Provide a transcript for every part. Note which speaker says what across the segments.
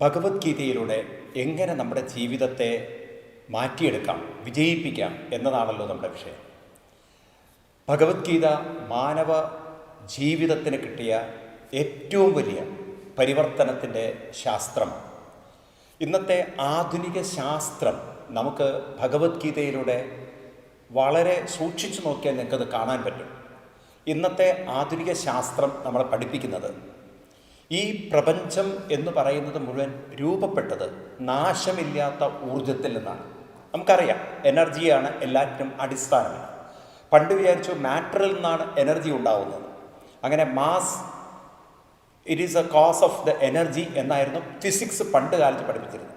Speaker 1: ഭഗവത്ഗീതയിലൂടെ എങ്ങനെ നമ്മുടെ ജീവിതത്തെ മാറ്റിയെടുക്കാം വിജയിപ്പിക്കാം എന്നതാണല്ലോ നമ്മുടെ വിഷയം. ഭഗവത്ഗീത മാനവ ജീവിതത്തിന് കിട്ടിയ ഏറ്റവും വലിയ പരിവർത്തനത്തിന്റെ ശാസ്ത്രം. ഇന്നത്തെ ആധുനിക ശാസ്ത്രം നമുക്ക് ഭഗവത്ഗീതയിലൂടെ വളരെ സൂക്ഷിച്ചു നോക്കിയാൽ നിങ്ങൾക്കത് കാണാൻ പറ്റും. ഇന്നത്തെ ആധുനിക ശാസ്ത്രം നമ്മളെ പഠിപ്പിക്കുന്നത് ഈ പ്രപഞ്ചം എന്ന് പറയുന്നത് മുഴുവൻ രൂപപ്പെട്ടത് നാശമില്ലാത്ത ഊർജത്തിൽ നിന്നാണ്. നമുക്കറിയാം എനർജിയാണ് എല്ലാറ്റിനും അടിസ്ഥാനം പണ്ട് വിചാരിച്ചു മാറ്ററിൽ നിന്നാണ് എനർജി ഉണ്ടാവുന്നത്. അങ്ങനെ mass it is a cause of the energy എന്നായിരുന്നു ഫിസിക്സ് പണ്ട് കാലത്ത് പഠിപ്പിച്ചിരുന്നത്.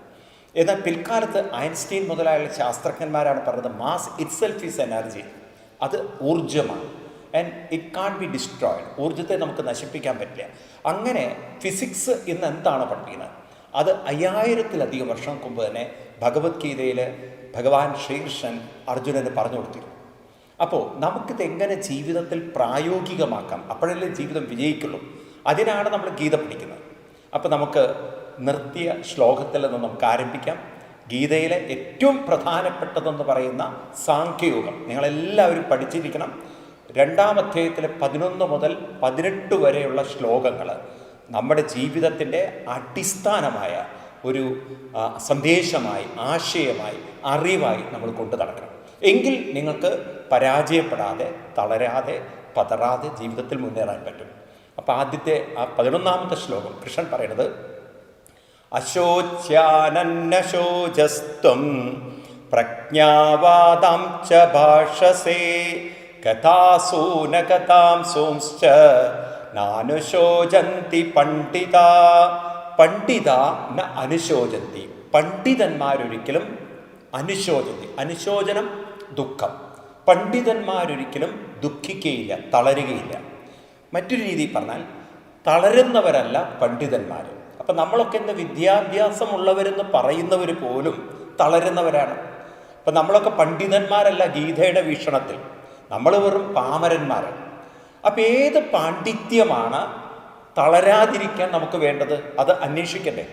Speaker 1: എന്നാൽ പിൽക്കാലത്ത് ഐൻസ്റ്റീൻ മുതലായുള്ള ശാസ്ത്രജ്ഞന്മാരാണ് പറഞ്ഞത് മാസ് ഇറ്റ്സെൽഫ് ഈസ് എനർജി അത് ഊർജമാണ് and it can be destroyed ഊർജത്തെ നമുക്ക് നശിപ്പിക്കാൻ പറ്റില്ല. അങ്ങനെ ഫിസിക്സ് ഇന്ന് എന്താണ് പഠിക്കുന്നത് അത് അയ്യായിരത്തിലധികം വർഷം മുമ്പ് തന്നെ ഭഗവത്ഗീതയിൽ ഭഗവാൻ ശ്രീകൃഷ്ണൻ അർജുനന് പറഞ്ഞു കൊടുത്തിരുന്നു. അപ്പോൾ നമുക്കിത് എങ്ങനെ ജീവിതത്തിൽ പ്രായോഗികമാക്കാം? അപ്പോഴല്ലേ ജീവിതം വിജയിക്കുള്ളൂ. അതിനാണ് നമ്മൾ ഗീത പഠിക്കുന്നത്. അപ്പോൾ നമുക്ക് നിർത്തിയ ശ്ലോകത്തിൽ നിന്ന് നമുക്ക് ആരംഭിക്കാം. ഗീതയിലെ ഏറ്റവും പ്രധാനപ്പെട്ടതെന്ന് പറയുന്ന സാഖ്യയോഗം. നിങ്ങളെല്ലാവരും പഠിച്ചിരിക്കണം. രണ്ടാം അധ്യായത്തിലെ പതിനൊന്ന് മുതൽ പതിനെട്ട് വരെയുള്ള ശ്ലോകങ്ങൾ നമ്മുടെ ജീവിതത്തിന്റെ അടിസ്ഥാനമായ ഒരു സന്ദേശമായി ആശയമായി അറിവായി നമ്മൾ കൊണ്ടു നടക്കണം. എങ്കിൽ നിങ്ങൾക്ക് പരാജയപ്പെടാതെ തളരാതെ പതറാതെ ജീവിതത്തിൽ മുന്നേറാൻ പറ്റും. അപ്പോൾ ആദ്യത്തെ ആ പതിനൊന്നാമത്തെ ശ്ലോകം കൃഷ്ണൻ പറയുന്നത് അശോച്യാനന്നശോചസ്ത്വം പ്രജ്ഞാവാദം ച ഭാഷസേ കഥാസൂന സൂംശ്ച സോംശ്ച നാനുശോചന്തി പണ്ഡിത. പണ്ഡിത ന അനുശോചന്തി. പണ്ഡിതന്മാരൊരിക്കലും അനുശോചന്തി. അനുശോചനം ദുഃഖം. പണ്ഡിതന്മാരൊരിക്കലും ദുഃഖിക്കുകയില്ല തളരുകയില്ല. മറ്റൊരു രീതിയിൽ പറഞ്ഞാൽ തളരുന്നവരല്ല പണ്ഡിതന്മാർ അപ്പം നമ്മളൊക്കെ ഇന്ന് വിദ്യാഭ്യാസമുള്ളവരെന്ന് പറയുന്നവർ പോലും തളരുന്നവരാണ്. അപ്പം നമ്മളൊക്കെ പണ്ഡിതന്മാരല്ല ഗീതയുടെ വീക്ഷണത്തിൽ. നമ്മൾ വെറും പാമരന്മാരാണ്. അപ്പം ഏത് പാണ്ഡിത്യമാണ് തളരാതിരിക്കാൻ നമുക്ക് വേണ്ടത്? അത് അന്വേഷിക്കണ്ടേ.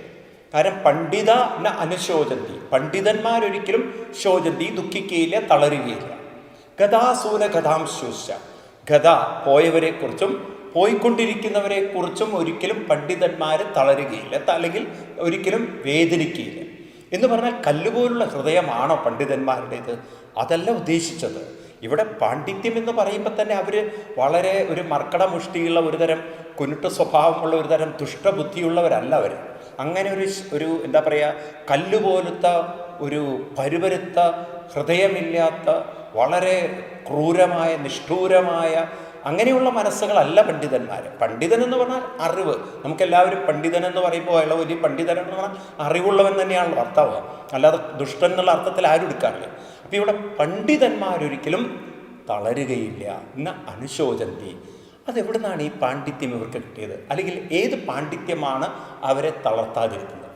Speaker 1: കാരണം പണ്ഡിത അനുശോചന്തി. പണ്ഡിതന്മാരൊരിക്കലും ശോചന്തി ദുഃഖിക്കുകയില്ല തളരുകയില്ല. ഗതാസൂന ഗതാംശോശ ഗത പോയവരെക്കുറിച്ചും പോയിക്കൊണ്ടിരിക്കുന്നവരെക്കുറിച്ചും ഒരിക്കലും പണ്ഡിതന്മാർ തളരുകയില്ല അല്ലെങ്കിൽ ഒരിക്കലും വേദനിക്കുകയില്ല എന്ന് പറഞ്ഞാൽ കല്ലുപോലുള്ള ഹൃദയമാണോ പണ്ഡിതന്മാരുടേത്? അതല്ല ഉദ്ദേശിച്ചത്. ഇവിടെ പാണ്ഡിത്യം എന്ന് പറയുമ്പോൾ തന്നെ അവർ വളരെ ഒരു മർക്കട മുഷ്ടിയുള്ള ഒരു തരം കുനുട്ട സ്വഭാവമുള്ള ഒരു തരം ദുഷ്ടബുദ്ധിയുള്ളവരല്ല അവർ അങ്ങനെ ഒരു ഒരു എന്താ പറയുക കല്ലുപോലത്തെ ഒരു പരുപരുത്ത ഹൃദയമില്ലാത്ത വളരെ ക്രൂരമായ നിഷ്ഠൂരമായ അങ്ങനെയുള്ള മനസ്സുകളല്ല പണ്ഡിതന്മാർ പണ്ഡിതൻ എന്ന് പറഞ്ഞാൽ അറിവ്. നമുക്കെല്ലാവരും പണ്ഡിതൻ എന്ന് പറയുമ്പോൾ അയാൾ വലിയ പണ്ഡിതൻ എന്ന് പറഞ്ഞാൽ അറിവുള്ളവൻ തന്നെയാണല്ലോ അർത്ഥമാവുക അല്ലാതെ ദുഷ്ടൻ എന്നുള്ള അർത്ഥത്തിൽ ആരും എടുക്കാറില്ല. അപ്പം ഇവിടെ പണ്ഡിതന്മാരൊരിക്കലും തളരുകയില്ല. എന്ന അനുശോചന്തി. അതെവിടുന്നാണ് ഈ പാണ്ഡിത്യം ഇവർക്ക് കിട്ടിയത്? അല്ലെങ്കിൽ ഏത് പാണ്ഡിത്യമാണ് അവരെ തളർത്താതിരിക്കുന്നത്?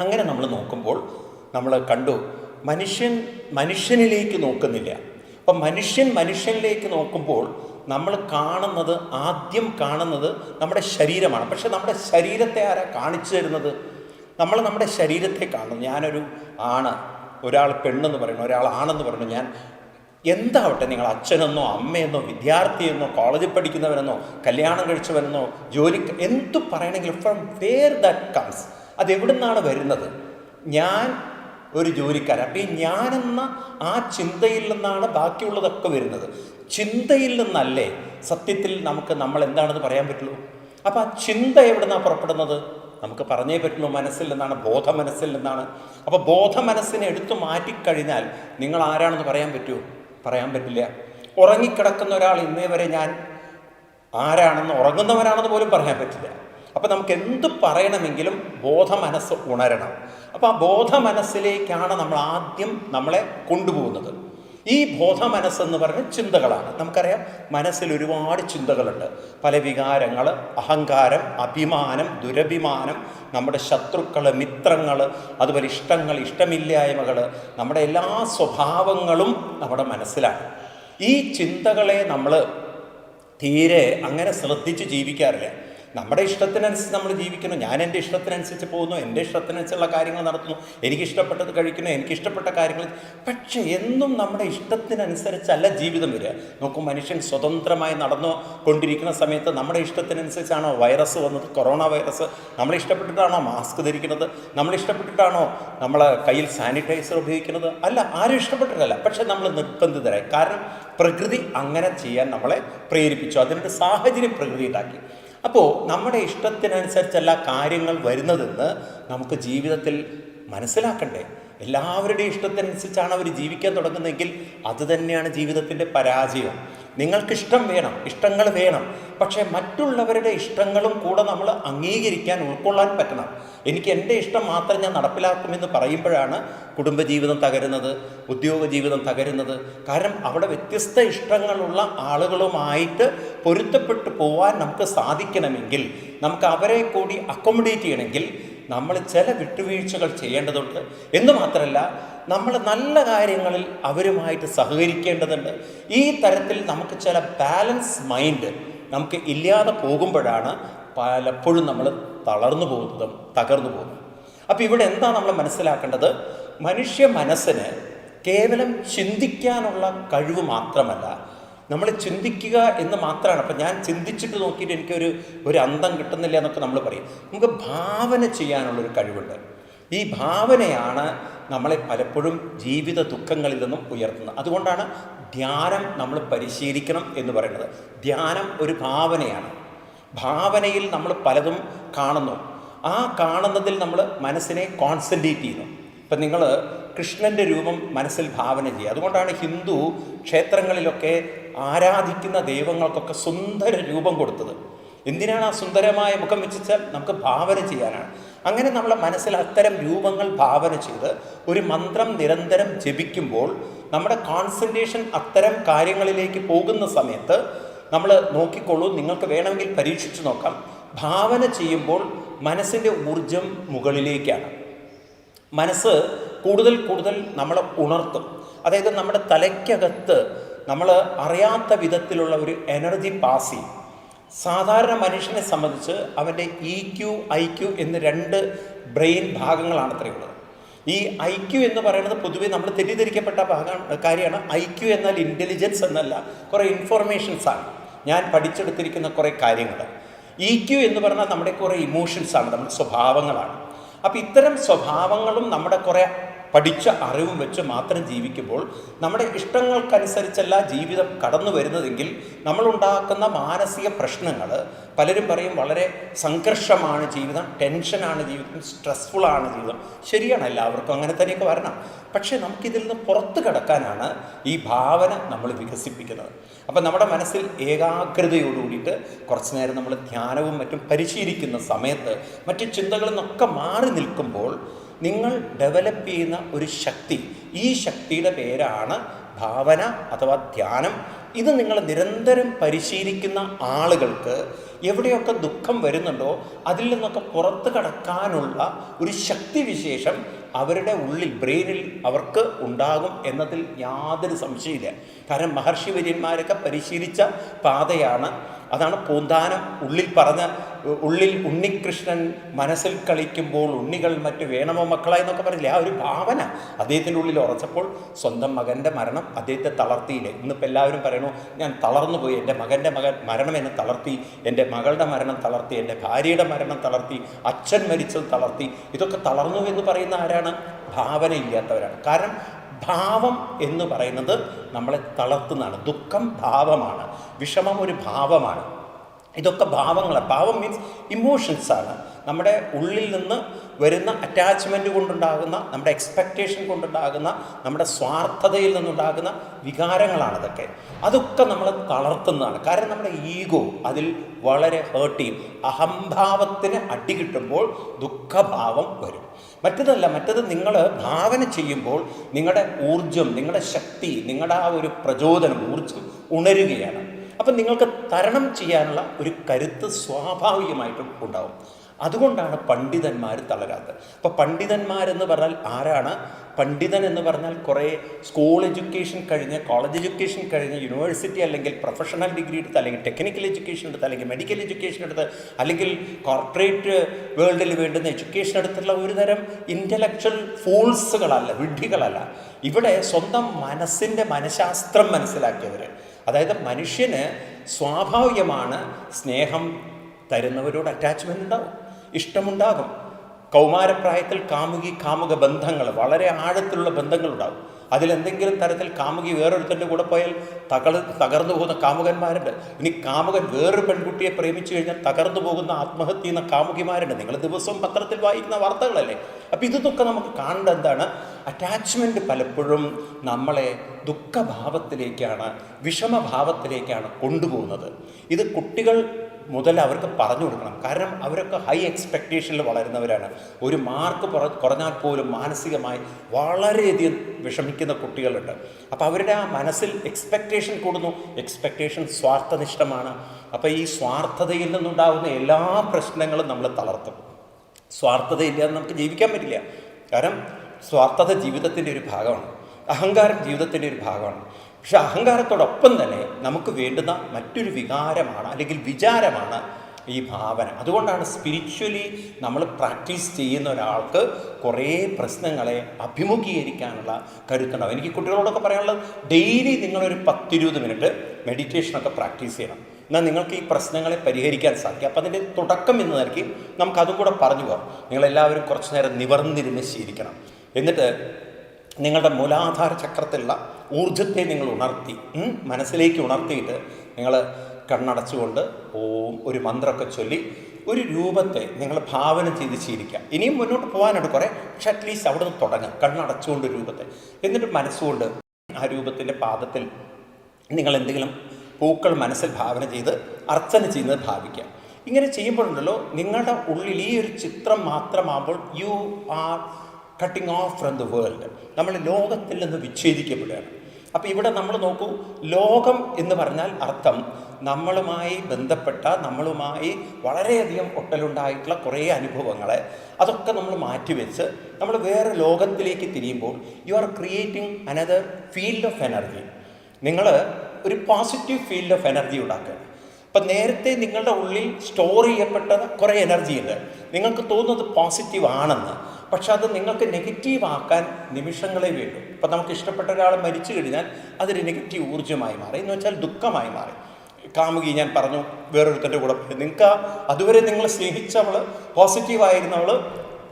Speaker 1: അങ്ങനെ നമ്മൾ നോക്കുമ്പോൾ നമ്മൾ കണ്ടു മനുഷ്യൻ മനുഷ്യനിലേക്ക് നോക്കുന്നില്ല. അപ്പം മനുഷ്യൻ മനുഷ്യനിലേക്ക് നോക്കുമ്പോൾ നമ്മൾ കാണുന്നത് ആദ്യം കാണുന്നത് നമ്മുടെ ശരീരമാണ്. പക്ഷെ നമ്മുടെ ശരീരത്തെ ആരാ കാണിച്ചു തരുന്നത്? നമ്മൾ നമ്മുടെ ശരീരത്തെ കാണുന്നു. ഞാനൊരു ആണ്. ഒരാൾ പെണ്ണെന്ന് പറയുന്നു ഒരാൾ ആണെന്ന് പറയുന്നു. ഞാൻ എന്താവട്ടെ നിങ്ങൾ അച്ഛനെന്നോ അമ്മയെന്നോ വിദ്യാർത്ഥിയെന്നോ കോളേജിൽ പഠിക്കുന്നവരെന്നോ കല്യാണം കഴിച്ചവരെന്നോ ജോലി എന്തു പറയണമെങ്കിലും ഫ്രം വേർ ദാറ്റ് കംസ് അതെവിടുന്നാണ് വരുന്നത്? ഞാൻ ഒരു ജോലിക്കാരൻ. അപ്പം ഈ ഞാനെന്ന ആ ചിന്തയിൽ നിന്നാണ് ബാക്കിയുള്ളതൊക്കെ വരുന്നത്. ചിന്തയിൽ നിന്നല്ലേ സത്യത്തിൽ നമുക്ക് നമ്മൾ എന്താണെന്ന് പറയാൻ പറ്റുള്ളൂ? അപ്പം ആ ചിന്ത എവിടുന്നാണ് പുറപ്പെടുന്നത്? നമുക്ക് പറഞ്ഞേ പറ്റുള്ളൂ മനസ്സിൽ നിന്നാണ് ബോധ മനസ്സിൽ നിന്നാണ് അപ്പോൾ ബോധ മനസ്സിനെ എടുത്തു മാറ്റിക്കഴിഞ്ഞാൽ നിങ്ങൾ ആരാണെന്ന് പറയാൻ പറ്റുമോ? പറയാൻ പറ്റില്ല. ഉറങ്ങിക്കിടക്കുന്ന ഒരാൾ ഇന്നേ വരെ ഞാൻ ആരാണെന്ന് ഉറങ്ങുന്നവരാണെന്ന് പോലും പറയാൻ പറ്റില്ല. അപ്പം നമുക്ക് എന്ത് പറയണമെങ്കിലും ബോധ മനസ്സ് ഉണരണം. അപ്പോൾ ആ ബോധ മനസ്സിലേക്കാണ് നമ്മൾ ആദ്യം നമ്മളെ കൊണ്ടുപോകുന്നത്. ഈ ബോധ മനസ്സെന്ന് പറഞ്ഞ ചിന്തകളാണ്. നമുക്കറിയാം മനസ്സിൽ ഒരുപാട് ചിന്തകളുണ്ട്. പല വികാരങ്ങൾ അഹങ്കാരം അഭിമാനം ദുരഭിമാനം നമ്മുടെ ശത്രുക്കൾ മിത്രങ്ങൾ അതുപോലെ ഇഷ്ടങ്ങൾ ഇഷ്ടമില്ലായ്മകൾ നമ്മുടെ എല്ലാ സ്വഭാവങ്ങളും നമ്മുടെ മനസ്സിലാണ്. ഈ ചിന്തകളെ നമ്മൾ തീരെ അങ്ങനെ ശ്രദ്ധിച്ച് ജീവിക്കാറില്ല. നമ്മുടെ ഇഷ്ടത്തിനനുസരിച്ച് നമ്മൾ ജീവിക്കുന്നു. ഞാൻ എന്റെ ഇഷ്ടത്തിനനുസരിച്ച് പോകുന്നു. എന്റെ ഇഷ്ടത്തിനനുസരിച്ചുള്ള കാര്യങ്ങൾ നടത്തുന്നു. എനിക്ക് ഇഷ്ടപ്പെട്ടത് കഴിക്കുന്നു. എനിക്ക് ഇഷ്ടപ്പെട്ട കാര്യങ്ങൾ. പക്ഷേ എന്നും നമ്മുടെ ഇഷ്ടത്തിനനുസരിച്ചല്ല ജീവിതം വരിക. നോക്കൂ മനുഷ്യൻ സ്വതന്ത്രമായി നടന്നു കൊണ്ടിരിക്കുന്ന സമയത്ത് നമ്മുടെ ഇഷ്ടത്തിനനുസരിച്ചാണോ വൈറസ് വന്നത്? Corona virus. നമ്മൾ ഇഷ്ടപ്പെട്ടിട്ടാണോ മാസ്ക് ധരിക്കുന്നത്? നമ്മൾ ഇഷ്ടപ്പെട്ടിട്ടാണോ നമ്മൾ കയ്യിൽ സാനിറ്റൈസർ ഉപയോഗിക്കുന്നത്? അല്ല ആരും ഇഷ്ടപ്പെട്ടിട്ടല്ല. പക്ഷേ നമ്മൾ നിർബന്ധിതരായി. കാരണം പ്രകൃതി അങ്ങനെ ചെയ്യാൻ നമ്മളെ പ്രേരിപ്പിച്ചു. അതിനൊരു സാഹചര്യം പ്രകൃതി ഉണ്ടാക്കി അപ്പോൾ നമ്മുടെ ഇഷ്ടത്തിനനുസരിച്ചല്ല കാര്യങ്ങൾ വരുന്നതെന്ന് നമുക്ക് ജീവിതത്തിൽ മനസ്സിലാക്കണ്ടേ? എല്ലാവരുടെയും ഇഷ്ടത്തിനനുസരിച്ചാണ് അവർ ജീവിക്കാൻ തുടങ്ങുന്നതെങ്കിൽ അത് തന്നെയാണ് ജീവിതത്തിന്റെ പരാജയം. നിങ്ങൾക്കിഷ്ടം വേണം ഇഷ്ടങ്ങൾ വേണം. പക്ഷേ മറ്റുള്ളവരുടെ ഇഷ്ടങ്ങളും കൂടെ നമ്മൾ അംഗീകരിക്കാൻ ഉൾക്കൊള്ളാൻ പറ്റണം. എനിക്ക് എന്റെ ഇഷ്ടം മാത്രം ഞാൻ നടപ്പിലാക്കുമെന്ന് പറയുമ്പോഴാണ് കുടുംബജീവിതം തകരുന്നത് ഉദ്യോഗ ജീവിതം തകരുന്നത്. കാരണം അവിടെ വ്യത്യസ്ത ഇഷ്ടങ്ങളുള്ള ആളുകളുമായിട്ട് പൊരുത്തപ്പെട്ടു പോവാൻ നമുക്ക് സാധിക്കണമെങ്കിൽ നമുക്ക് അവരെ കൂടി അക്കോമഡേറ്റ് ചെയ്യണമെങ്കിൽ നമ്മൾ ചില വിട്ടുവീഴ്ചകൾ ചെയ്യേണ്ടതുണ്ട്. എന്ന് മാത്രമല്ല നമ്മൾ നല്ല കാര്യങ്ങളിൽ അവരുമായിട്ട് സഹകരിക്കേണ്ടതുണ്ട്. ഈ തരത്തിൽ നമുക്ക് ചില ബാലൻസ് മൈൻഡ് നമുക്ക് ഇല്ലാതെ പോകുമ്പോഴാണ് പലപ്പോഴും നമ്മൾ തളർന്നു പോകുന്നതും തകർന്നു പോകുന്നതും. അപ്പോൾ ഇവിടെ എന്താ നമ്മൾ മനസ്സിലാക്കേണ്ടത്? മനുഷ്യ മനസ്സിന് കേവലം ചിന്തിക്കാനുള്ള കഴിവ് മാത്രമല്ല നമ്മൾ ചിന്തിക്കുക എന്ന് മാത്രമാണ് അപ്പം ഞാൻ ചിന്തിച്ചിട്ട് നോക്കിയിട്ട് എനിക്കൊരു ഒരു അന്തം കിട്ടുന്നില്ല എന്നൊക്കെ നമ്മൾ പറയും. നമുക്ക് ഭാവന ചെയ്യാനുള്ളൊരു കഴിവുണ്ട്. ഈ ഭാവനയാണ് നമ്മളെ പലപ്പോഴും ജീവിത ദുഃഖങ്ങളിൽ നിന്നും ഉയർത്തുന്നത്. അതുകൊണ്ടാണ് ധ്യാനം നമ്മൾ പരിശീലിക്കണം എന്ന് പറയുന്നത്. ധ്യാനം ഒരു ഭാവനയാണ്. ഭാവനയിൽ നമ്മൾ പലതും കാണുന്നു. ആ കാണുന്നതിൽ നമ്മൾ മനസ്സിനെ കോൺസെൻട്രേറ്റ് ചെയ്യുന്നു. ഇപ്പം നിങ്ങൾ കൃഷ്ണന്റെ രൂപം മനസ്സിൽ ഭാവന ചെയ്യുക. അതുകൊണ്ടാണ് ഹിന്ദു ക്ഷേത്രങ്ങളിലൊക്കെ ആരാധിക്കുന്ന ദൈവങ്ങൾക്കൊക്കെ സുന്ദര രൂപം കൊടുത്തത്. എന്തിനാണ് ആ സുന്ദരമായ മുഖം വെച്ചാൽ നമുക്ക് ഭാവന ചെയ്യാനാണ്? അങ്ങനെ നമ്മളെ മനസ്സിൽ അത്തരം രൂപങ്ങൾ ഭാവന ചെയ്ത് ഒരു മന്ത്രം നിരന്തരം ജപിക്കുമ്പോൾ നമ്മുടെ കോൺസെൻട്രേഷൻ അത്തരം കാര്യങ്ങളിലേക്ക് പോകുന്ന സമയത്ത് നമ്മൾ നോക്കിക്കൊള്ളൂ നിങ്ങൾക്ക് വേണമെങ്കിൽ പരീക്ഷിച്ചു നോക്കാം. ഭാവന ചെയ്യുമ്പോൾ മനസ്സിന്റെ ഊർജം മുകളിലേക്കാണ്. മനസ്സ് കൂടുതൽ കൂടുതൽ നമ്മളെ ഉണർത്തും. അതായത് നമ്മുടെ തലയ്ക്കകത്ത് നമ്മൾ അറിയാത്ത വിധത്തിലുള്ള ഒരു എനർജി പാസ് ചെയ്യും. സാധാരണ മനുഷ്യനെ സംബന്ധിച്ച് അവന്റെ ഇ ക്യു ഐ ക്യു എന്ന് രണ്ട് ബ്രെയിൻ ഭാഗങ്ങളാണ് അത്രയുള്ളത് ഈ ഐ ക്യു എന്ന് പറയുന്നത് പൊതുവേ നമ്മൾ തെറ്റിദ്ധരിക്കപ്പെട്ട ഭാഗം കാര്യമാണ് ഐ ക്യു എന്നാൽ ഇന്റലിജൻസ് എന്നല്ല കുറേ ഇൻഫോർമേഷൻസാണ് ഞാൻ പഠിച്ചെടുത്തിരിക്കുന്ന കുറേ കാര്യങ്ങൾ. ഇ ക്യു എന്ന് പറഞ്ഞാൽ നമ്മുടെ കുറേ ഇമോഷൻസാണ് നമ്മുടെ സ്വഭാവങ്ങളാണ്. അപ്പോൾ ഇത്തരം സ്വഭാവങ്ങളും നമ്മുടെ കുറേ പഠിച്ച അറിവും വെച്ച് മാത്രം ജീവിക്കുമ്പോൾ നമ്മുടെ ഇഷ്ടങ്ങൾക്കനുസരിച്ചല്ല ജീവിതം കടന്നു വരുന്നതെങ്കിൽ നമ്മളുണ്ടാക്കുന്ന മാനസിക പ്രശ്നങ്ങൾ പലരും പറയും വളരെ സംഘർഷമാണ് ജീവിതം ടെൻഷനാണ് ജീവിതം സ്ട്രെസ്ഫുള്ളാണ് ജീവിതം. ശരിയാണ് എല്ലാവർക്കും അങ്ങനെ തന്നെയൊക്കെ വരണം. പക്ഷേ നമുക്കിതിൽ നിന്ന് പുറത്തു കിടക്കാനാണ് ഈ ഭാവന നമ്മൾ വികസിപ്പിക്കുന്നത്. അപ്പം നമ്മുടെ മനസ്സിൽ ഏകാഗ്രതയോടുകൂടിയിട്ട് കുറച്ച് നേരം നമ്മൾ ധ്യാനവും മറ്റും പരിശീലിക്കുന്ന സമയത്ത് മറ്റ് ചിന്തകളിൽ നിന്നൊക്കെ മാറി നിൽക്കുമ്പോൾ നിങ്ങൾ ഡെവലപ്പ് ചെയ്യുന്ന ഒരു ശക്തി. ഈ ശക്തിയുടെ പേരാണ് ഭാവന അഥവാ ധ്യാനം. ഇത് നിങ്ങൾ നിരന്തരം പരിശീലിക്കുന്ന ആളുകൾക്ക് എവിടെയൊക്കെ ദുഃഖം വരുന്നുണ്ടോ അതിൽ നിന്നൊക്കെ പുറത്ത് കടക്കാനുള്ള ഒരു ശക്തിവിശേഷം അവരുടെ ഉള്ളിൽ ബ്രെയിനിൽ അവർക്ക് ഉണ്ടാകും എന്നതിൽ യാതൊരു സംശയമില്ല കാരണം മഹർഷി വര്യന്മാരൊക്കെ പരിശീലിച്ച പാതയാണ്. അതാണ് പൂന്താനം ഉള്ളിൽ പറഞ്ഞ ഉള്ളിൽ ഉണ്ണികൃഷ്ണൻ മനസ്സിൽ കളിക്കുമ്പോൾ ഉണ്ണികൾ മറ്റു വേണമോ മക്കളായി എന്നൊക്കെ പറഞ്ഞില്ലേ? ആ ഒരു ഭാവന അദ്ദേഹത്തിന്റെ ഉള്ളിൽ ഉറച്ചപ്പോൾ സ്വന്തം മകന്റെ മരണം അദ്ദേഹത്തെ തളർത്തിയില്ലേ? ഇന്നിപ്പോൾ എല്ലാവരും പറയണു ഞാൻ തളർന്നു പോയി എന്റെ മകന്റെ മകൻ മരണം എന്നെ തളർത്തി എന്റെ മകളുടെ മരണം തളർത്തി എന്റെ ഭാര്യയുടെ മരണം തളർത്തി അച്ഛൻ മരിച്ചത് തളർത്തി. ഇതൊക്കെ തളർന്നു എന്ന് പറയുന്ന ആരാണ്? ഭാവന ഇല്ലാത്തവരാണ് കാരണം ഭാവം എന്ന് പറയുന്നത് നമ്മളെ തളർത്തുന്നതാണ്. ദുഃഖം ഭാവമാണ്. വിഷമം ഒരു ഭാവമാണ്. ഇതൊക്കെ ഭാവങ്ങളാണ്. ഭാവം മീൻസ് ഇമോഷൻസാണ് നമ്മുടെ ഉള്ളിൽ നിന്ന് വരുന്ന അറ്റാച്ച്മെന്റ് കൊണ്ടുണ്ടാകുന്ന നമ്മുടെ എക്സ്പെക്റ്റേഷൻ കൊണ്ടുണ്ടാകുന്ന നമ്മുടെ സ്വാർത്ഥതയിൽ നിന്നുണ്ടാകുന്ന വികാരങ്ങളാണ് ഇതൊക്കെ. അതൊക്കെ നമ്മൾ തളർത്തുന്നതാണ്. കാരണം നമ്മുടെ ഈഗോ അതിൽ വളരെ ഹേർട്ട് ചെയ്യും. അഹംഭാവത്തിന് അടി കിട്ടുമ്പോൾ ദുഃഖഭാവം വരും. മറ്റതല്ല മറ്റത് നിങ്ങൾ ഭാവന ചെയ്യുമ്പോൾ നിങ്ങളുടെ ഊർജം നിങ്ങളുടെ ശക്തി നിങ്ങളുടെ ആ ഒരു പ്രചോദനം ഊർജം ഉണരുകയാണ്. അപ്പം നിങ്ങൾക്ക് തരണം ചെയ്യാനുള്ള ഒരു കരുത്ത് സ്വാഭാവികമായിട്ടും ഉണ്ടാവും. അതുകൊണ്ടാണ് പണ്ഡിതന്മാർ തളരാത്തത്. അപ്പോൾ പണ്ഡിതന്മാരെന്ന് പറഞ്ഞാൽ ആരാണ്? പണ്ഡിതൻ എന്ന് പറഞ്ഞാൽ കുറേ സ്കൂൾ എഡ്യൂക്കേഷൻ കഴിഞ്ഞ് കോളേജ് എഡ്യൂക്കേഷൻ കഴിഞ്ഞ് യൂണിവേഴ്സിറ്റി അല്ലെങ്കിൽ പ്രൊഫഷണൽ ഡിഗ്രി എടുത്ത് അല്ലെങ്കിൽ ടെക്നിക്കൽ എഡ്യൂക്കേഷൻ എടുത്ത് അല്ലെങ്കിൽ മെഡിക്കൽ എഡ്യൂക്കേഷൻ എടുത്ത് അല്ലെങ്കിൽ കോർപ്പറേറ്റ് വേൾഡിൽ വേണ്ടുന്ന എഡ്യൂക്കേഷൻ എടുത്തുള്ള ഒരു തരം ഇന്റലക്ച്വൽ ഫോൾസുകളല്ല വിഡ്ഢികളല്ല. ഇവിടെ സ്വന്തം മനസ്സിന്റെ മനഃശാസ്ത്രം മനസ്സിലാക്കിയവർ അതായത് മനുഷ്യന് സ്വാഭാവികമാണ് സ്നേഹം തരുന്നവരോട് അറ്റാച്ച്മെന്റ് ഉണ്ടാവും ഇഷ്ടമുണ്ടാകും. കൗമാരപ്രായത്തിൽ കാമുകി കാമുക ബന്ധങ്ങൾ വളരെ ആഴത്തിലുള്ള ബന്ധങ്ങളുണ്ടാകും അതിലെന്തെങ്കിലും തരത്തിൽ കാമുകി വേറൊരുത്തന്റെ കൂടെ പോയാൽ തകർ തകർന്നു പോകുന്ന കാമുകന്മാരുണ്ട്. ഇനി കാമുകൻ വേറൊരു പെൺകുട്ടിയെ പ്രേമിച്ചു കഴിഞ്ഞാൽ തകർന്നു പോകുന്ന ആത്മഹത്യ ചെയ്യുന്ന കാമുകിമാരുണ്ട്. നിങ്ങൾ ദിവസവും പത്രത്തിൽ വായിക്കുന്ന വാർത്തകളല്ലേ? അപ്പോൾ ഇതൊക്കെ നമുക്ക് കാണേണ്ട എന്താണ്? അറ്റാച്ച്മെന്റ് പലപ്പോഴും നമ്മളെ ദുഃഖഭാവത്തിലേക്കാണ് വിഷമഭാവത്തിലേക്കാണ് കൊണ്ടുപോകുന്നത്. ഇത് കുട്ടികൾ മുതൽ അവർക്ക് പറഞ്ഞു കൊടുക്കണം. കാരണം അവരൊക്കെ ഹൈ എക്സ്പെക്റ്റേഷനിൽ വളരുന്നവരാണ്. ഒരു മാർക്ക് പുറ കുറഞ്ഞാൽ പോലും മാനസികമായി വളരെയധികം വിഷമിക്കുന്ന കുട്ടികളുണ്ട്. അപ്പോൾ അവരുടെ ആ മനസ്സിൽ എക്സ്പെക്റ്റേഷൻ കൂടുന്നു. എക്സ്പെക്റ്റേഷൻ സ്വാർത്ഥനിഷ്ഠമാണ്. അപ്പോൾ ഈ സ്വാർത്ഥതയിൽ നിന്നുണ്ടാകുന്ന എല്ലാ പ്രശ്നങ്ങളും നമ്മൾ തളർത്തും. സ്വാർത്ഥതയില്ലാതെ നമുക്ക് ജീവിക്കാൻ പറ്റില്ല. കാരണം സ്വാർത്ഥത ജീവിതത്തിന്റെ ഒരു ഭാഗമാണ്. അഹങ്കാരം ജീവിതത്തിന്റെ ഒരു ഭാഗമാണ്. പക്ഷെ അഹങ്കാരത്തോടൊപ്പം തന്നെ നമുക്ക് വേണ്ടുന്ന മറ്റൊരു വികാരമാണ് അല്ലെങ്കിൽ വിചാരമാണ് ഈ ഭാവന. അതുകൊണ്ടാണ് സ്പിരിച്വലി നമ്മൾ പ്രാക്ടീസ് ചെയ്യുന്ന ഒരാൾക്ക് കുറേ പ്രശ്നങ്ങളെ അഭിമുഖീകരിക്കാനുള്ള കരുത്തുണ്ടാവും എനിക്ക് കുട്ടികളോടൊക്കെ പറയാനുള്ളത് ഡെയിലി നിങ്ങളൊരു പത്തിരുപത് മിനിറ്റ് മെഡിറ്റേഷനൊക്കെ പ്രാക്ടീസ് ചെയ്യണം. എന്നാൽ നിങ്ങൾക്ക് ഈ പ്രശ്നങ്ങളെ പരിഹരിക്കാൻ സാധിക്കും. അപ്പം അതിന്റെ തുടക്കം എന്ന് നമുക്ക് നമുക്കതും കൂടെ പറഞ്ഞു പോകാം. നിങ്ങളെല്ലാവരും കുറച്ച് നേരം നിവർന്നിരുന്ന് ശീലിക്കണം. എന്നിട്ട് നിങ്ങളുടെ മൂലാധാര ചക്രത്തിലുള്ള ഊർജത്തെ നിങ്ങൾ ഉണർത്തി മനസ്സിലേക്ക് ഉണർത്തിയിട്ട് നിങ്ങൾ കണ്ണടച്ചുകൊണ്ട് ഓം ഒരു മന്ത്രമൊക്കെ ചൊല്ലി ഒരു രൂപത്തെ നിങ്ങൾ ഭാവന ചെയ്ത് ശീലിക്കുക. ഇനിയും മുന്നോട്ട് പോകാനുണ്ട് കുറേ പക്ഷെ അറ്റ്ലീസ്റ്റ് അവിടെ നിന്ന് തുടങ്ങുക കണ്ണടച്ചുകൊണ്ട് രൂപത്തെ. എന്നിട്ട് മനസ്സുകൊണ്ട് ആ രൂപത്തിന്റെ പാദത്തിൽ നിങ്ങൾ എന്തെങ്കിലും പൂക്കൾ മനസ്സിൽ ഭാവന ചെയ്ത് അർച്ചന ചെയ്യുന്നത് ഭാവിക്കുക. ഇങ്ങനെ ചെയ്യുമ്പോഴുണ്ടല്ലോ നിങ്ങളുടെ ഉള്ളിൽ ഈ ഒരു ചിത്രം മാത്രമാകുമ്പോൾ you are cutting off from the world നമ്മൾ ലോകത്തിൽ നിന്ന് വിച്ഛേദിക്കപ്പെടുകയാണ്. അപ്പോൾ ഇവിടെ നമ്മൾ നോക്കൂ ലോകം എന്ന് പറഞ്ഞാൽ അർത്ഥം നമ്മളുമായി ബന്ധപ്പെട്ട നമ്മളുമായി വളരെയധികം ഒട്ടലുണ്ടായിട്ടുള്ള കുറേ അനുഭവങ്ങളെ അതൊക്കെ നമ്മൾ മാറ്റിവെച്ച് നമ്മൾ വേറെ ലോകത്തിലേക്ക് തിരിയുമ്പോൾ you are creating another field of energy നിങ്ങൾ ഒരു പോസിറ്റീവ് ഫീൽഡ് ഓഫ് എനർജി ഉണ്ടാക്കുക. അപ്പം നേരത്തെ നിങ്ങളുടെ ഉള്ളിൽ സ്റ്റോർ ചെയ്യപ്പെട്ട കുറേ എനർജി ഉണ്ട്. നിങ്ങൾക്ക് തോന്നുന്നത് പോസിറ്റീവ് ആണെന്ന്. പക്ഷെ അത് നിങ്ങൾക്ക് നെഗറ്റീവ് ആക്കാൻ നിമിഷങ്ങളെ വേണ്ടു. ഇപ്പം നമുക്ക് ഇഷ്ടപ്പെട്ട ഒരാൾ മരിച്ചു കഴിഞ്ഞാൽ അതൊരു നെഗറ്റീവ് ഊർജമായി മാറി. എന്ന് വെച്ചാൽ ദുഃഖമായി മാറി. കാമുകി ഞാൻ പറഞ്ഞു വേറൊരുത്തന്റെ കൂടെ പോയി. നിങ്ങൾക്ക് അതുവരെ നിങ്ങൾ സ്നേഹിച്ചവൾ പോസിറ്റീവായിരുന്നവൾ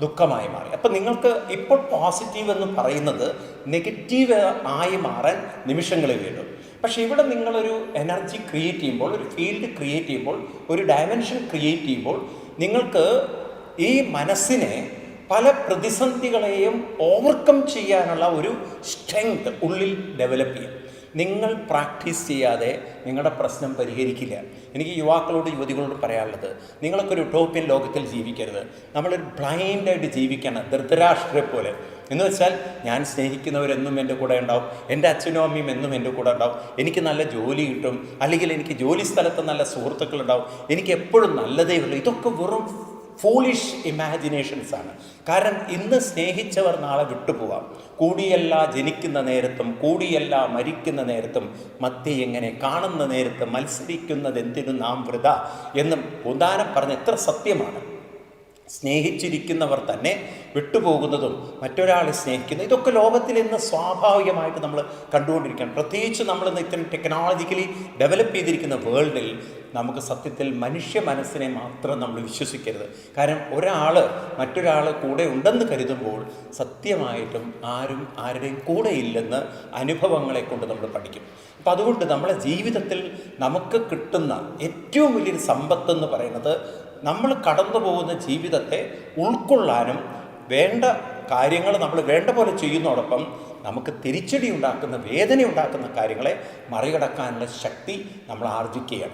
Speaker 1: ദുഃഖമായി മാറി. അപ്പം നിങ്ങൾക്ക് ഇപ്പോൾ പോസിറ്റീവ് എന്ന് പറയുന്നത് നെഗറ്റീവ് ആയി മാറാൻ നിമിഷങ്ങളെ വേണ്ടു. പക്ഷേ ഇവിടെ നിങ്ങളൊരു എനർജി ക്രിയേറ്റ് ചെയ്യുമ്പോൾ ഒരു ഫീൽഡ് ക്രിയേറ്റ് ചെയ്യുമ്പോൾ ഒരു ഡയമെൻഷൻ ക്രിയേറ്റ് ചെയ്യുമ്പോൾ നിങ്ങൾക്ക് ഈ മനസ്സിനെ പല പ്രതിസന്ധികളെയും ഓവർകം ചെയ്യാനുള്ള ഒരു സ്ട്രെങ്ത് ഉള്ളിൽ ഡെവലപ്പ് ചെയ്യും. നിങ്ങൾ പ്രാക്ടീസ് ചെയ്യാതെ നിങ്ങളുടെ പ്രശ്നം പരിഹരിക്കില്ല. എനിക്ക് യുവാക്കളോട് യുവതികളോട് പറയാനുള്ളത് നിങ്ങളൊക്കെ ഒരു ഉട്ടോപ്യൻ ലോകത്തിൽ ജീവിക്കരുത്. നമ്മളൊരു ബ്ലൈൻഡായിട്ട് ജീവിക്കണം ധൃതരാഷ്ട്രയെ പോലെ. എന്ന് വെച്ചാൽ ഞാൻ സ്നേഹിക്കുന്നവരെന്നും എന്റെ കൂടെ ഉണ്ടാവും. എന്റെ അച്ഛനും അമ്മയും എന്നും എന്റെ കൂടെ ഉണ്ടാവും. എനിക്ക് നല്ല ജോലി കിട്ടും. അല്ലെങ്കിൽ എനിക്ക് ജോലി സ്ഥലത്ത് നല്ല സുഹൃത്തുക്കളുണ്ടാവും എനിക്ക് എപ്പോഴും നല്ലതേ ഉള്ളൂ. ഇതൊക്കെ വെറും ഫൂളിഷ് ഇമാജിനേഷൻസ് ആണ്. കാരണം ഇന്ന് സ്നേഹിച്ചവർ നാളെ വിട്ടുപോവാം. കൂടിയല്ല ജനിക്കുന്ന നേരത്തും കൂടിയല്ല മരിക്കുന്ന നേരത്തും മത്തി എങ്ങനെ കാണുന്ന നേരത്ത് മത്സരിക്കുന്നത് എന്തിനു നാം വൃത എന്നും ഉദാഹരണം പറഞ്ഞ എത്ര സത്യമാണ്. സ്നേഹിച്ചിരിക്കുന്നവർ തന്നെ വിട്ടുപോകുന്നതും മറ്റൊരാളെ സ്നേഹിക്കുന്നത് ഇതൊക്കെ ലോകത്തിൽ ഇന്ന് സ്വാഭാവികമായിട്ട് നമ്മൾ കണ്ടുകൊണ്ടിരിക്കുകയാണ്. പ്രത്യേകിച്ച് നമ്മൾ ഇന്ന് ഇത്തരം ടെക്നോളജിക്കലി ഡെവലപ്പ് ചെയ്തിരിക്കുന്ന വേൾഡിൽ നമുക്ക് സത്യത്തിൽ മനുഷ്യ മനസ്സിനെ മാത്രം നമ്മൾ വിശ്വസിക്കരുത്. കാരണം ഒരാൾ മറ്റൊരാൾ കൂടെ ഉണ്ടെന്ന് കരുതുമ്പോൾ സത്യമായിട്ടും ആരും ആരുടെയും കൂടെ ഇല്ലെന്ന് അനുഭവങ്ങളെ കൊണ്ട് നമ്മൾ പഠിക്കും. അപ്പം അതുകൊണ്ട് നമ്മളെ ജീവിതത്തിൽ നമുക്ക് കിട്ടുന്ന ഏറ്റവും വലിയൊരു സമ്പത്തെന്ന് പറയുന്നത് നമ്മൾ കടന്നു പോകുന്ന ജീവിതത്തെ ഉൾക്കൊള്ളാനും വേണ്ട കാര്യങ്ങൾ നമ്മൾ വേണ്ട പോലെ ചെയ്യുന്നതോടൊപ്പം നമുക്ക് തിരിച്ചടി ഉണ്ടാക്കുന്ന വേദന ഉണ്ടാക്കുന്ന കാര്യങ്ങളെ മറികടക്കാനുള്ള ശക്തി നമ്മൾ ആർജിക്കുകയാണ്.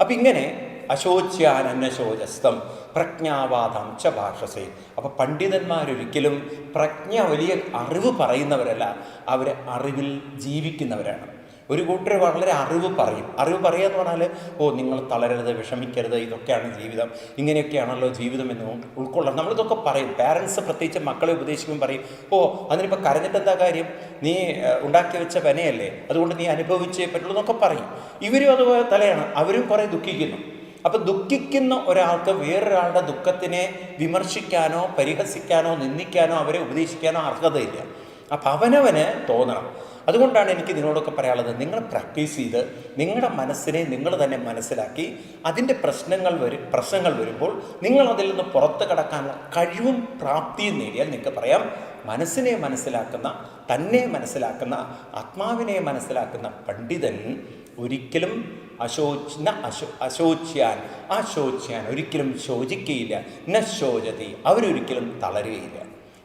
Speaker 1: അപ്പം ഇങ്ങനെ അശോച്യാനന്നശോചസ്തം പ്രജ്ഞാവാദം ച ഭാഷസേ. അപ്പം പണ്ഡിതന്മാരൊരിക്കലും പ്രജ്ഞ വലിയ അറിവ് പറയുന്നവരല്ല അവർ അറിവിൽ ജീവിക്കുന്നവരാണ്. ഒരു കൂട്ടർ വളരെ അറിവ് പറയും. അറിവ് പറയുക എന്ന് പറഞ്ഞാൽ ഓ നിങ്ങൾ തളരരുത് വിഷമിക്കരുത് ഇതൊക്കെയാണ് ജീവിതം. ഇങ്ങനെയൊക്കെയാണല്ലോ ജീവിതം എന്ന് ഉൾക്കൊള്ളണം. നമ്മളിതൊക്കെ പറയും. പാരൻസ് പ്രത്യേകിച്ച് മക്കളെ ഉപദേശിക്കുമ്പോൾ പറയും ഓ അതിനിപ്പോൾ കരഞ്ഞിട്ട് എന്താ കാര്യം? നീ ഉണ്ടാക്കി വെച്ച പനയല്ലേ അതുകൊണ്ട് നീ അനുഭവിച്ചേ പറ്റുള്ളൂ എന്നൊക്കെ പറയും. ഇവരും അതുപോലെ തലയാണ്. അവരും കുറേ ദുഃഖിക്കുന്നു. അപ്പം ദുഃഖിക്കുന്ന ഒരാൾക്ക് വേറൊരാളുടെ ദുഃഖത്തിനെ വിമർശിക്കാനോ പരിഹസിക്കാനോ നിന്ദിക്കാനോ അവരെ ഉപദേശിക്കാനോ അർഹതയില്ല. അപ്പം അവനവന് തോന്നണം. അതുകൊണ്ടാണ് എനിക്ക് നിങ്ങളോടൊക്കെ പറയാനുള്ളത് നിങ്ങൾ പ്രാക്ടീസ് ചെയ്ത് നിങ്ങളുടെ മനസ്സിനെ നിങ്ങൾ തന്നെ മനസ്സിലാക്കി അതിന്റെ പ്രശ്നങ്ങൾ വരും പ്രശ്നങ്ങൾ വരുമ്പോൾ നിങ്ങൾ അതിൽ നിന്ന് പുറത്ത് കടക്കാനുള്ള കഴിവും പ്രാപ്തിയും നേടിയാൽ നിങ്ങൾക്ക് പറയാം മനസ്സിനെ മനസ്സിലാക്കുന്ന തന്നെ മനസ്സിലാക്കുന്ന ആത്മാവിനെ മനസ്സിലാക്കുന്ന പണ്ഡിതൻ ഒരിക്കലും അശോചന അശോ അശോച്യാൻ അശോച്യാൻ ഒരിക്കലും ശോചിക്കുകയില്ല ന അവരൊരിക്കലും തളരുകയില്ല.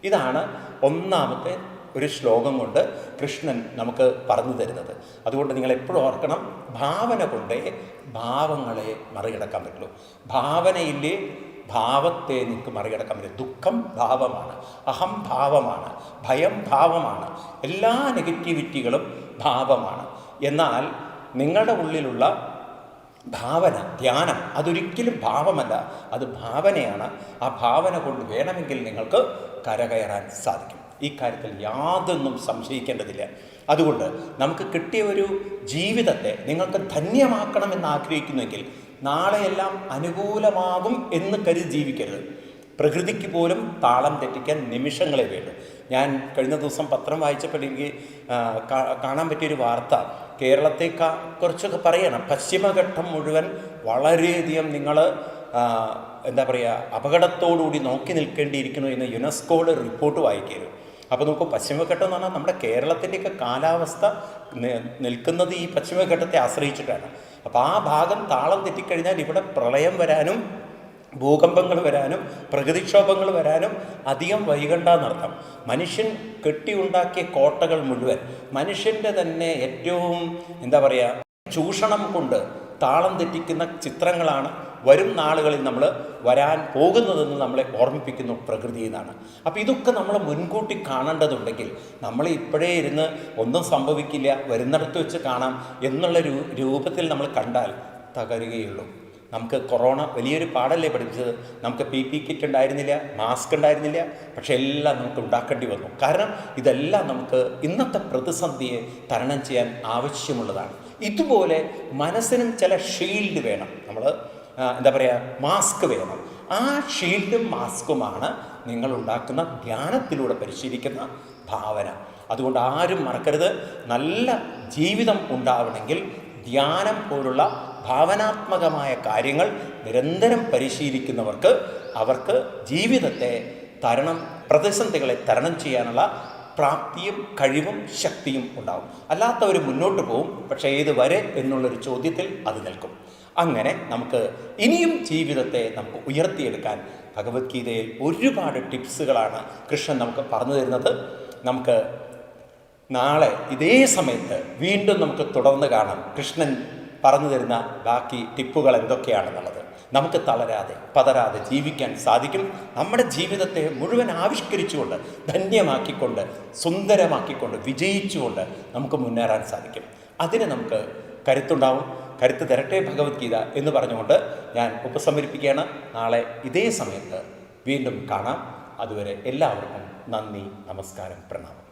Speaker 1: ഇതാണ് ഒന്നാമത്തെ ഒരു ശ്ലോകം കൊണ്ട് കൃഷ്ണൻ നമുക്ക് പറഞ്ഞു തരുന്നത്. അതുകൊണ്ട് നിങ്ങൾ എപ്പോഴും ഓർക്കണം ഭാവന കൊണ്ടേ ഭാവങ്ങളെ മറികടക്കാൻ പറ്റുള്ളൂ. ഭാവനയില്ലേ ഭാവത്തെ നിങ്ങൾക്ക് മറികടക്കാൻ പറ്റും. ദുഃഖം ഭാവമാണ് അഹം ഭാവമാണ് ഭയം ഭാവമാണ് എല്ലാ നെഗറ്റിവിറ്റികളും ഭാവമാണ്. എന്നാൽ നിങ്ങളുടെ ഉള്ളിലുള്ള ഭാവന ധ്യാനം അതൊരിക്കലും ഭാവമല്ല അത് ഭാവനയാണ്. ആ ഭാവന കൊണ്ട് വേണമെങ്കിൽ നിങ്ങൾക്ക് കരകയറാൻ സാധിക്കും. ഈ കാര്യത്തിൽ യാതൊന്നും സംശയിക്കേണ്ടതില്ല. അതുകൊണ്ട് നമുക്ക് കിട്ടിയ ഒരു ജീവിതത്തെ നിങ്ങൾക്ക് ധന്യമാക്കണമെന്ന് ആഗ്രഹിക്കുന്നുവെങ്കിൽ നാളെയെല്ലാം അനുകൂലമാകും എന്ന് കരുതി ജീവിക്കരുത്. പ്രകൃതിക്ക് പോലും താളം തെറ്റിക്കാൻ നിമിഷങ്ങളെ വേണ്ടു. ഞാൻ കഴിഞ്ഞ ദിവസം പത്രം വായിച്ചപ്പോൾ എനിക്ക് കാണാൻ പറ്റിയൊരു വാർത്ത. കേരളത്തേക്കാ കുറച്ചൊക്കെ പറയണം. പശ്ചിമഘട്ടം മുഴുവൻ വളരെയധികം നിങ്ങൾ എന്താ പറയുക അപകടത്തോടുകൂടി നോക്കി നിൽക്കേണ്ടിയിരിക്കുന്നു എന്ന് യുനെസ്കോയുടെ റിപ്പോർട്ട് വായിക്കരുത്. അപ്പോൾ നോക്കൂ പശ്ചിമഘട്ടം എന്ന് പറഞ്ഞാൽ നമ്മുടെ കേരളത്തിന്റെയൊക്കെ കാലാവസ്ഥ നിൽക്കുന്നത് ഈ പശ്ചിമഘട്ടത്തെ ആശ്രയിച്ചിട്ടാണ്. അപ്പോൾ ആ ഭാഗം താളം തെറ്റിക്കഴിഞ്ഞാൽ ഇവിടെ പ്രളയം വരാനും ഭൂകമ്പങ്ങൾ വരാനും പ്രകൃതിക്ഷോഭങ്ങൾ വരാനും അധികം വൈകണ്ടെന്നർത്ഥം മനുഷ്യൻ കെട്ടിയുണ്ടാക്കിയ കോട്ടകൾ മുഴുവൻ മനുഷ്യന്റെ തന്നെ ഏറ്റവും എന്താ പറയുക ചൂഷണം കൊണ്ട് താളം തെറ്റിക്കുന്ന ചിത്രങ്ങളാണ് വരും നാളുകളിൽ നമ്മൾ വരാൻ പോകുന്നതെന്ന് നമ്മളെ ഓർമ്മിപ്പിക്കുന്നു പ്രകൃതിയിൽ നിന്നാണ് അപ്പോൾ ഇതൊക്കെ നമ്മൾ മുൻകൂട്ടി കാണേണ്ടതുണ്ടെങ്കിൽ നമ്മൾ ഇപ്പോഴേ ഇരുന്ന് ഒന്നും സംഭവിക്കില്ല വരുന്നിടത്ത് വെച്ച് കാണാം എന്നുള്ള രൂപത്തിൽ നമ്മൾ കണ്ടാൽ തകരുകയുള്ളൂ. നമുക്ക് കൊറോണ വലിയൊരു പാടല്ലേ പഠിപ്പിച്ചത്? നമുക്ക് പി പി കിറ്റ് ഉണ്ടായിരുന്നില്ല മാസ്ക് ഉണ്ടായിരുന്നില്ല പക്ഷേ എല്ലാം നമുക്ക് ഉണ്ടാക്കേണ്ടി വന്നു. കാരണം ഇതെല്ലാം നമുക്ക് ഇന്നത്തെ പ്രതിസന്ധിയെ തരണം ചെയ്യാൻ ആവശ്യമുള്ളതാണ്. ഇതുപോലെ മനസ്സിനും ചില ഷീൽഡ് വേണം. നമ്മൾ എന്താ പറയുക മാസ്ക് വേണം. ആ ഷീൽഡും മാസ്കുമാണ് നിങ്ങൾ ഉണ്ടാക്കുന്ന ധ്യാനത്തിലൂടെ പരിശീലിക്കുന്ന ഭാവന. അതുകൊണ്ട് ആരും മറക്കരുത്. നല്ല ജീവിതം ഉണ്ടാവണമെങ്കിൽ ധ്യാനം പോലുള്ള ഭാവനാത്മകമായ കാര്യങ്ങൾ നിരന്തരം പരിശീലിക്കുന്നവർക്ക് അവർക്ക് ജീവിതത്തെ തരണം പ്രതിസന്ധികളെ തരണം ചെയ്യാനുള്ള പ്രാപ്തിയും കഴിവും ശക്തിയും ഉണ്ടാവും. അല്ലാത്തവർ മുന്നോട്ട് പോകും പക്ഷേ ഏത് വരെ എന്നുള്ളൊരു ചോദ്യത്തിൽ അത് നിൽക്കും. അങ്ങനെ നമുക്ക് ഇനിയും ജീവിതത്തെ നമുക്ക് ഉയർത്തിയെടുക്കാൻ ഭഗവത്ഗീതയിൽ ഒരുപാട് ടിപ്സുകളാണ് കൃഷ്ണൻ നമുക്ക് പറഞ്ഞു തരുന്നത്. നമുക്ക് നാളെ ഇതേ സമയത്ത് വീണ്ടും നമുക്ക് തുടർന്ന് കാണാം കൃഷ്ണൻ പറഞ്ഞു തരുന്ന ബാക്കി ടിപ്പുകൾ എന്തൊക്കെയാണെന്നുള്ളത്. നമുക്ക് തളരാതെ പതരാതെ ജീവിക്കാൻ സാധിക്കും. നമ്മുടെ ജീവിതത്തെ മുഴുവൻ ആവിഷ്കരിച്ചുകൊണ്ട് ധന്യമാക്കിക്കൊണ്ട് സുന്ദരമാക്കിക്കൊണ്ട് വിജയിച്ചുകൊണ്ട് നമുക്ക് മുന്നേറാൻ സാധിക്കും. അതിന് നമുക്ക് കരുത്തുണ്ടാവും. കരുത്ത് തരട്ടെ ഭഗവത്ഗീത എന്ന് പറഞ്ഞുകൊണ്ട് ഞാൻ ഉപസമരിപ്പിക്കുകയാണ്. നാളെ ഇതേ സമയത്ത് വീണ്ടും കാണാം. അതുവരെ എല്ലാവർക്കും നന്ദി നമസ്കാരം പ്രണാമം.